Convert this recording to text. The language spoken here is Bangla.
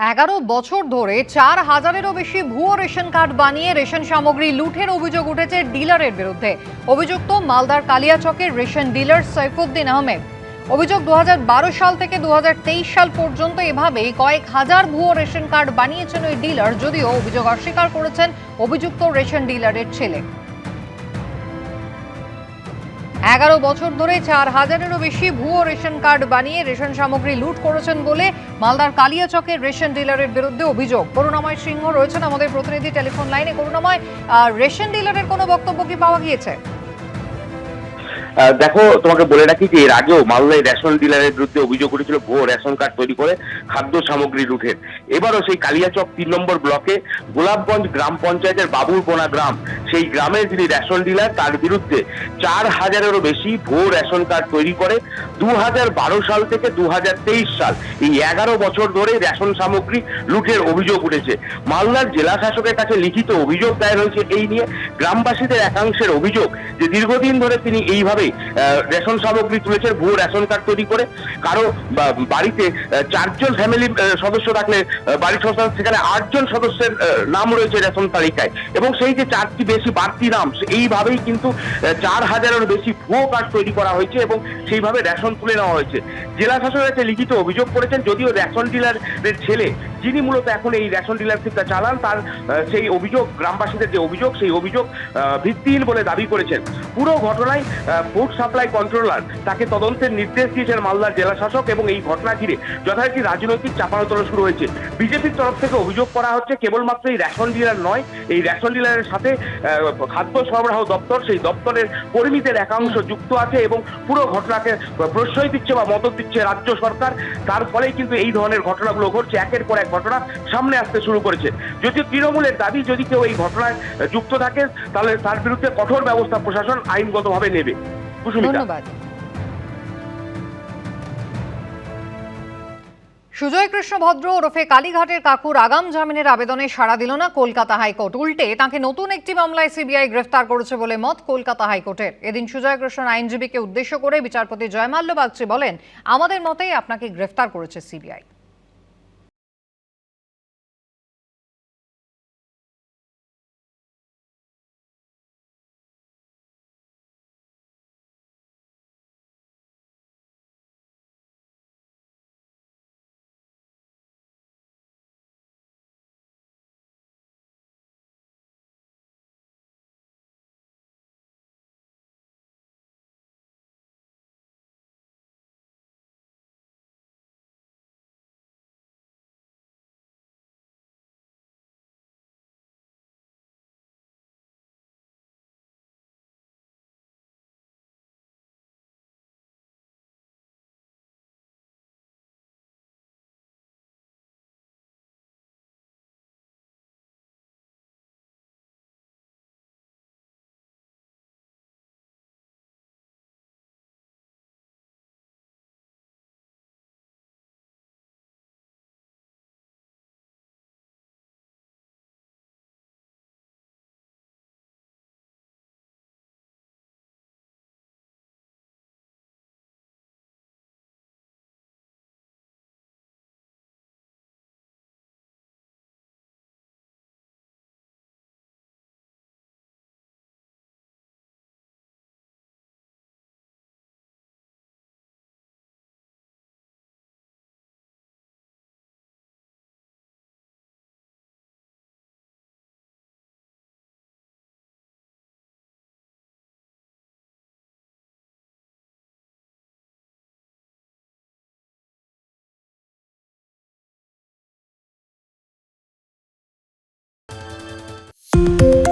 এগারো বছর ধরে চার হাজারেরও বেশি ভুয়ো রেশন কার্ড বানিয়ে রেশন সামগ্রী লুঠের অভিযোগ উঠেছে ডিলারের বিরুদ্ধে। অভিযুক্ত মালদার কালিয়াচকের রেশন ডিলার সৈফুদ্দিন আহমেদ। অভিযোগ দু হাজার বারো সাল থেকে দু হাজার তেইশ সাল পর্যন্ত এভাবে কয়েক হাজার ভুয়ো রেশন কার্ড বানিয়েছেন ওই ডিলার, যদিও অভিযোগ অস্বীকার করেছেন অভিযুক্ত রেশন ডিলারের ছেলে। এগারো বছর ধরে চার হাজারেরও বেশি ভুয়ো রেশন কার্ড বানিয়ে রেশন সামগ্রী লুট করেছেন বলে মালদার কালিয়াচকের রেশন ডিলারের বিরুদ্ধে অভিযোগ। করুণাময় সিংহ রয়েছেন আমাদের প্রতিনিধি টেলিফোন লাইনে। করুণাময় রেশন ডিলারের কোনো বক্তব্য কি পাওয়া গিয়েছে? দেখো, তোমাকে বলে রাখি যে এর আগেও মালদায় রেশন ডিলারের বিরুদ্ধে অভিযোগ উঠেছিল ভুয়ো রেশন কার্ড তৈরি করে খাদ্য সামগ্রী লুঠের এবারও সেই কালিয়াচক তিন নম্বর ব্লকে গোলাপগঞ্জ গ্রাম পঞ্চায়েতের বাবুরপোনা গ্রাম সেই গ্রামের যিনি রেশন ডিলার, তার বিরুদ্ধে চার হাজারেরও বেশি ভুয়ো রেশন কার্ড তৈরি করে দু সাল থেকে দু হাজার তেইশ সাল, এই এগারো বছর ধরে রেশন সামগ্রী লুটের অভিযোগ উঠেছে। মালদার জেলা শাসকের কাছে লিখিত অভিযোগ দায়ের হয়েছে এই নিয়ে। গ্রামবাসীদের একাংশের অভিযোগ যে দীর্ঘদিন ধরে তিনি এইভাবেই রেশন সামগ্রী তুলেছেন, ভুয়ো রেশন কার্ড তৈরি করে। কারও বাড়িতে চারজন ফ্যামিলি সদস্য থাকলে বাড়ির সংস্থা সেখানে আটজন সদস্যের নাম রয়েছে রেশন তালিকায়। এবং সেই যে চারটি বেশি বাড়তি নাম এইভাবেই কিন্তু চার হাজারের বেশি ভুয়ো কার্ড তৈরি করা হয়েছে এবং সেইভাবে রেশন তুলে নেওয়া হয়েছে। জেলা শাসকের কাছে লিখিত অভিযোগ করেছেন, যদিও রেশন ডিলারের ছেলে যিনি মূলত এখন এই রেশন ডিলারশিপটা চালান, তার সেই অভিযোগ, গ্রামবাসীদের যে অভিযোগ, সেই অভিযোগ ভিত্তিহীন বলে দাবি করেছেন। পুরো ঘটনায় ফুড সাপ্লাই কন্ট্রোলার তাকে তদন্তের নির্দেশ দিয়েছেন মালদার জেলা শাসক এবং এই ঘটনা ঘিরে যথারীতি রাজনৈতিক চাপানোতর শুরু হয়েছে। বিজেপির তরফ থেকে অভিযোগ করা হচ্ছে, কেবলমাত্র এই রেশন ডিলার নয়, এই রেশন ডিলারের সাথে খাদ্য সরবরাহ দপ্তর, সেই দপ্তরের কর্মীদের একাংশ যুক্ত আছে এবং পুরো ঘটনাকে প্রশ্রয় দিচ্ছে বা মদত দিচ্ছে রাজ্য সরকার। তার ফলেই কিন্তু এই ধরনের ঘটনাগুলো ঘটছে। একের পর এক ঘটনা সামনে আসতে শুরু করেছে। যদিও তৃণমূলের দাবি যদি কেউ এই ঘটনায় যুক্ত থাকে, তাহলে তার বিরুদ্ধে কঠোর ব্যবস্থা প্রশাসন আইনগতভাবে নেবে। ধন্যবাদ। সুজয় কৃষ্ণ ভদ্র ওরফে কালীঘাটের কাকুর আগাম জামিনের আবেদনে সাড়া দিল না কলকাতা হাইকোর্ট। উল্টে তাকে নতুন একটি মামলায় সিবিআই গ্রেফতার করেছে বলে মত কলকাতা হাইকোর্টের। এদিন সুজয় কৃষ্ণর আইনজীবীকে উদ্দেশ্য করে বিচারপতি জয়মাল্য বাগচি বলেন, আমাদের মতেই আপনাকে গ্রেফতার করেছে সিবিআই। you.